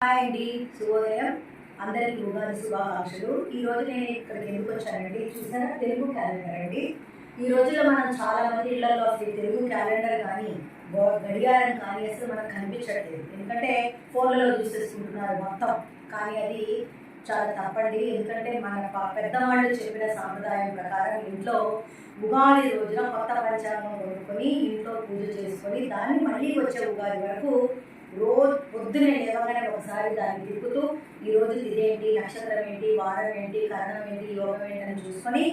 Hi అండి శుభోదయం అందరికీ ఉగాది శుభాకాంక్షలు ఈ రోజు నేను ఇక్కడికి ఎందుకు వచ్చానండి? చూసారా? తెలుగు క్యాలెండర్ అండి. ఈ రోజుల్లో మనం చాలా మంది ఇళ్ళలో అసలు తెలుగు క్యాలెండర్ కానీ గడియారం కానీ అసలు మనకు కనిపించట్లేదు. ఎందుకంటే ఫోన్లలో చూసేసుకుంటున్నారు మొత్తం. కానీ అది చాలా తప్పండి. ఎందుకంటే మన పెద్దవాళ్ళు చెప్పిన సాంప్రదాయం ప్రకారం ఇంట్లో ఉగాది రోజున కొత్త పంచాంగం కొనుక్కొని ఇంట్లో పూజ చేసుకొని దాన్ని మళ్ళీ వచ్చే ఉగాది వరకు రోజు పొద్దునే లేవగానే ఒకసారి దాన్ని తిప్పుతూ ఈ రోజు ఇదేంటి నక్షత్రం ఏంటి వారం ఏంటి కరణం ఏంటి యోగం ఏంటి అని చూసుకొని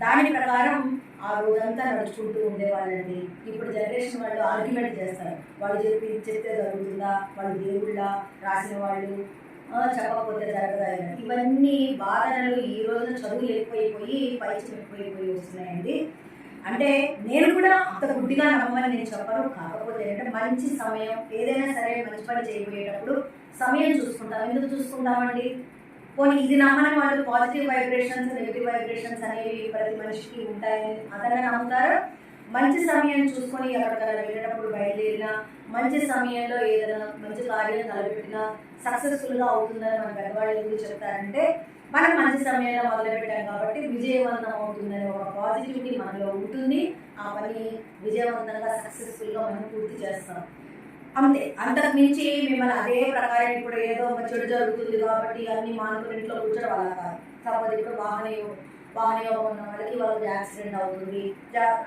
దాని ప్రకారం ఆ రోజంతా నడుచుకుంటూ ఉండేవాళ్ళండి. ఇప్పుడు జనరేషన్ వాళ్ళు ఆర్గ్యుమెంట్ చేస్తారు. వాళ్ళు చెప్పి చెప్తే జరుగుతుందా? వాళ్ళు దేవుళ్ళ? రాసిన వాళ్ళు? చెప్పకపోతే జరగదా ఇవన్నీ బాధనలు ఈ రోజున చదువు ఎక్కువైపోయి పైచి ఎక్కువైపోయి వస్తున్నాయండి. అంటే నేను కూడా అంత గుడ్డిగా నమ్మని నేను చెప్పను కాకపోతే అంటే మంచి సమయం ఏదైనా సరే మంచి పని చేయబోయేటప్పుడు సమయం చూసుకుంటాం ఎందుకు చూసుకుంటామండి? పోనీ ఇది నమ్మని వాళ్ళు పాజిటివ్ వైబ్రేషన్స్ నెగిటివ్ వైబ్రేషన్స్ అనేవి ప్రతి మనిషికి ఉంటాయని అదన నమ్ముతారు. మంచి సమయం చూసుకొని ఎక్కడికైనా వెళ్ళేటప్పుడు బయలుదేరినా మంచి సమయంలో ఏదైనా మంచి కార్యం తలపెట్టినా సక్సెస్ఫుల్గా అవుతుందని మన పెద్దవాళ్ళు ఎందుకు చెప్తారంటే మనం మంచి సమయంలో మొదలుపెట్టాం కాబట్టి విజయవంతం అవుతుందనే ఒక పాజిటివిటీ మనలో ఉంటుంది. ఆ పని విజయవంతంగా సక్సెస్ఫుల్గా మనం పూర్తి చేస్తాం. అంతే. అంతకు మించి మిమ్మల్ని అదే ప్రకారం ఇప్పుడు ఏదో ఒక చెడు జరుగుతుంది కాబట్టి అన్ని మానుకుని ఇంట్లో కూర్చోడం అలా కాదు. కాకపోతే ఇప్పుడు వాహన యోగం వాహన యోగం ఉన్న వాళ్ళకి వాళ్ళకి యాక్సిడెంట్ అవుతుంది.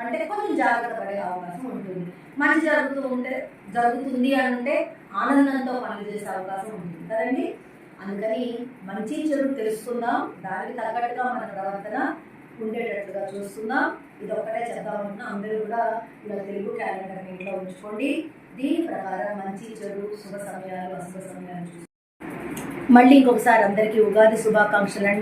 అంటే కొంచెం జాగ్రత్త పడే అవకాశం ఉంటుంది. మంచి జరుగుతూ ఉంటే జరుగుతుంది అని అంటే ఆనందంతో పనులు చేసే అవకాశం ఉంటుంది. కదండి? అందుకని మంచి చెడు తెలుసుకుందాం. దానికి తగ్గట్టుగా మన ప్రవర్తన ఉండేటట్టుగా చూస్తున్నాం. ఇది ఒక్కటే చెప్దామన్నా అందరూ కూడా ఇలా తెలుగు క్యాలెండర్ ఇంట్లో ఉంచుకోండి. దీని ప్రకారం మంచి చెడు శుభ సమయాలు అశుభ సమయాలు మళ్ళీ ఇంకొకసారి అందరికీ ఉగాది శుభాకాంక్షలు అండి